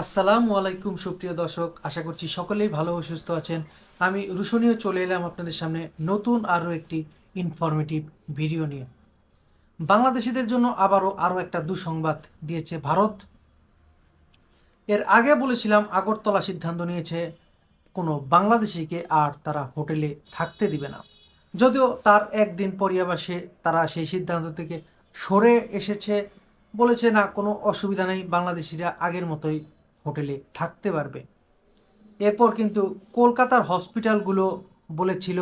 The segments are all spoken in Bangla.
আসসালামু আলাইকুম, সুপ্রিয় দর্শক। আশা করছি সকলেই ভালো ও সুস্থ আছেন। আমি রুশনীয় চলে এলাম আপনাদের সামনে নতুন আরও একটি ইনফরমেটিভ ভিডিও নিয়ে। বাংলাদেশিদের জন্য আবারও আরও একটা দুঃসংবাদ দিয়েছে ভারত। এর আগে বলেছিলাম, আগরতলা সিদ্ধান্ত নিয়েছে, কোনো বাংলাদেশিকে আর তারা হোটেলে থাকতে দিবে না। যদিও তার একদিন পরিয়াবাসে তারা সেই সিদ্ধান্ত থেকে সরে এসেছে। বলেছে, না, কোনো অসুবিধা নেই, বাংলাদেশিরা আগের মতোই হোটেলে থাকতে পারবে। এরপর কিন্তু কলকাতার হসপিটালগুলো বলেছিল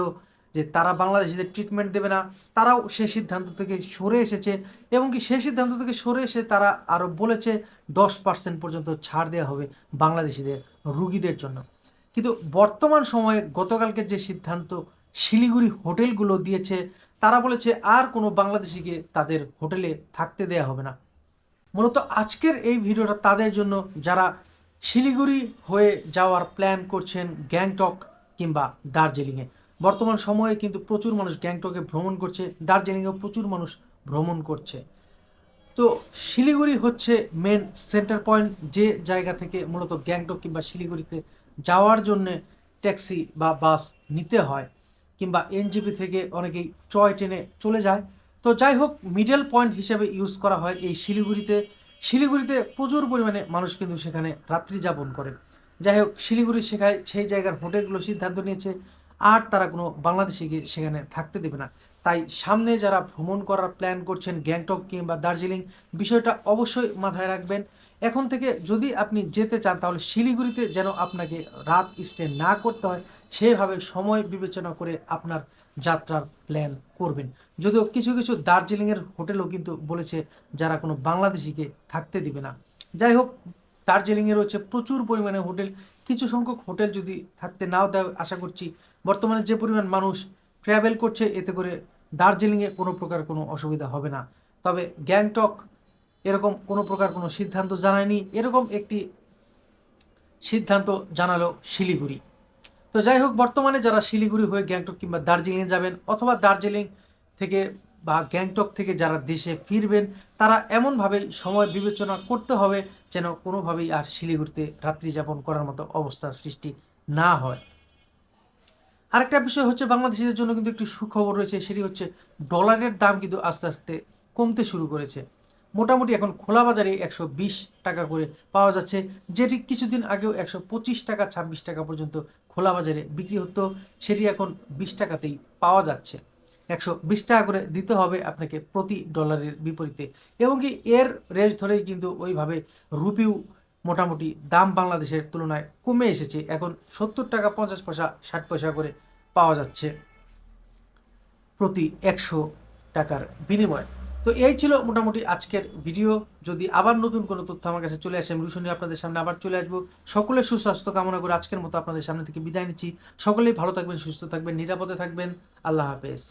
যে তারা বাংলাদেশিদের ট্রিটমেন্ট দেবে না। তারাও সে সিদ্ধান্ত থেকে সরে এসেছে এবং কি সেই সিদ্ধান্ত থেকে সরে এসে তারা আরও বলেছে দশ পার্সেন্ট পর্যন্ত ছাড় দেওয়া হবে বাংলাদেশিদের রুগীদের জন্য। কিন্তু বর্তমান সময়ে গতকালকে যে সিদ্ধান্ত শিলিগুড়ি হোটেলগুলো দিয়েছে, তারা বলেছে আর কোনো বাংলাদেশিকে তাদের হোটেলে থাকতে দেয়া হবে না। মূলত আজকের এই ভিডিওটা তাদের জন্য যারা শিলিগুড়ি হয়ে যাওয়ার প্ল্যান করছেন গ্যাংটক কিংবা দার্জিলিংয়ে। বর্তমান সময়ে কিন্তু প্রচুর মানুষ গ্যাংটকে ভ্রমণ করছে, দার্জিলিংয়েও প্রচুর মানুষ ভ্রমণ করছে। তো শিলিগুড়ি হচ্ছে মেন সেন্টার পয়েন্ট যে জায়গা থেকে মূলত গ্যাংটক কিংবা শিলিগুড়িতে যাওয়ার জন্য ট্যাক্সি বা বাস নিতে হয় কিংবা এনজিপি থেকে অনেকেই টয় ট্রেনে চলে যায়। তো যাই হোক মিডল পয়েন্ট হিসেবে ইউজ করা হয় এই শিলিগুড়িতে। শিলিগুড়িতে প্রচুর পরিমাণে মানুষ কিন্তু সেখানে রাত্রি যাপন করে যাই হোক, শিলিগুড়ি শেখায় সেই জায়গার হোটেলগুলো সিদ্ধান্ত নিয়েছে, আর তারা কোনো বাংলাদেশিকে সেখানে থাকতে দেবে না। তাই সামনে যারা ভ্রমণ করার প্ল্যান করছেন গ্যাংটক কিংবা দার্জিলিং, বিষয়টা অবশ্যই মাথায় রাখবেন। এখন থেকে যদি আপনি যেতে চান, তাহলে শিলিগুড়িতে যেন আপনাকে রাত স্টে না করতে হয়, সেভাবে সময় বিবেচনা করে আপনার যাত্রার প্ল্যান করবেন। যদিও কিছু কিছু দার্জিলিংয়ের হোটেলও কিন্তু বলেছে যারা কোনো বাংলাদেশিকে থাকতে দিবে না। যাই হোক, দার্জিলিংয়ে রয়েছে প্রচুর পরিমাণে হোটেল। কিছু সংখ্যক হোটেল যদি থাকতে নাও দেয়, আশা করছি বর্তমানে যে পরিমাণ মানুষ ট্রাভেল করছে, এতে করে দার্জিলিংয়ে কোনো প্রকার কোনো অসুবিধা হবে না। তবে গ্যাংটক এরকম কোনো প্রকার কোনো সিদ্ধান্ত জানায়নি। এরকম একটি সিদ্ধান্ত জানালো শিলিগুড়ি। তো যাই হোক, বর্তমানে যারা শিলিগুড়ি হয়ে গ্যাংটক কিংবা দার্জিলিং যাবেন অথবা দার্জিলিং থেকে বা গ্যাংটক থেকে যারা দেশে ফিরবেন, তারা এমনভাবে সময় বিবেচনা করতে হবে যেন কোনোভাবেই আর শিলিগুড়িতে রাত্রি যাপন করার মতো অবস্থার সৃষ্টি না হয়। আরেকটা বিষয় হচ্ছে বাংলাদেশিদের জন্য কিন্তু একটি সুখবর রয়েছে, সেটি হচ্ছে ডলারের দাম কিন্তু আস্তে আস্তে কমতে শুরু করেছে। মোটামুটি এখন খোলা বাজারে একশো বিশ টাকা করে পাওয়া যাচ্ছে, যেটি কিছুদিন আগেও একশো পঁচিশ টাকা, ছাব্বিশ টাকা পর্যন্ত খোলা বাজারে বিক্রি হতো, সেটি এখন বিশ টাকাতেই পাওয়া যাচ্ছে। একশো বিশ টাকা করে দিতে হবে আপনাকে প্রতি ডলারের বিপরীতে। এবং কি এর রেঞ্জ ধরেই কিন্তু ওইভাবে রুপিও মোটামুটি দাম বাংলাদেশের তুলনায় কমে এসেছে। এখন সত্তর টাকা, পঞ্চাশ পয়সা, ষাট পয়সা করে পাওয়া যাচ্ছে প্রতি একশো টাকার বিনিময়। তো এই ছিল মোটামুটি আজকের ভিডিও। যদি আবার নতুন কোনো তথ্য আমার কাছে চলে আসে, আমি আপনাদের সামনে আবার চলে আসব। সকলের সুস্বাস্থ্য কামনা করে আজকের মতো আপনাদের সামনে থেকে বিদায় নিচ্ছি। সকলেই ভালো থাকবেন, সুস্থ থাকবেন, নিরাপদে থাকবেন। আল্লাহ হাফেজ।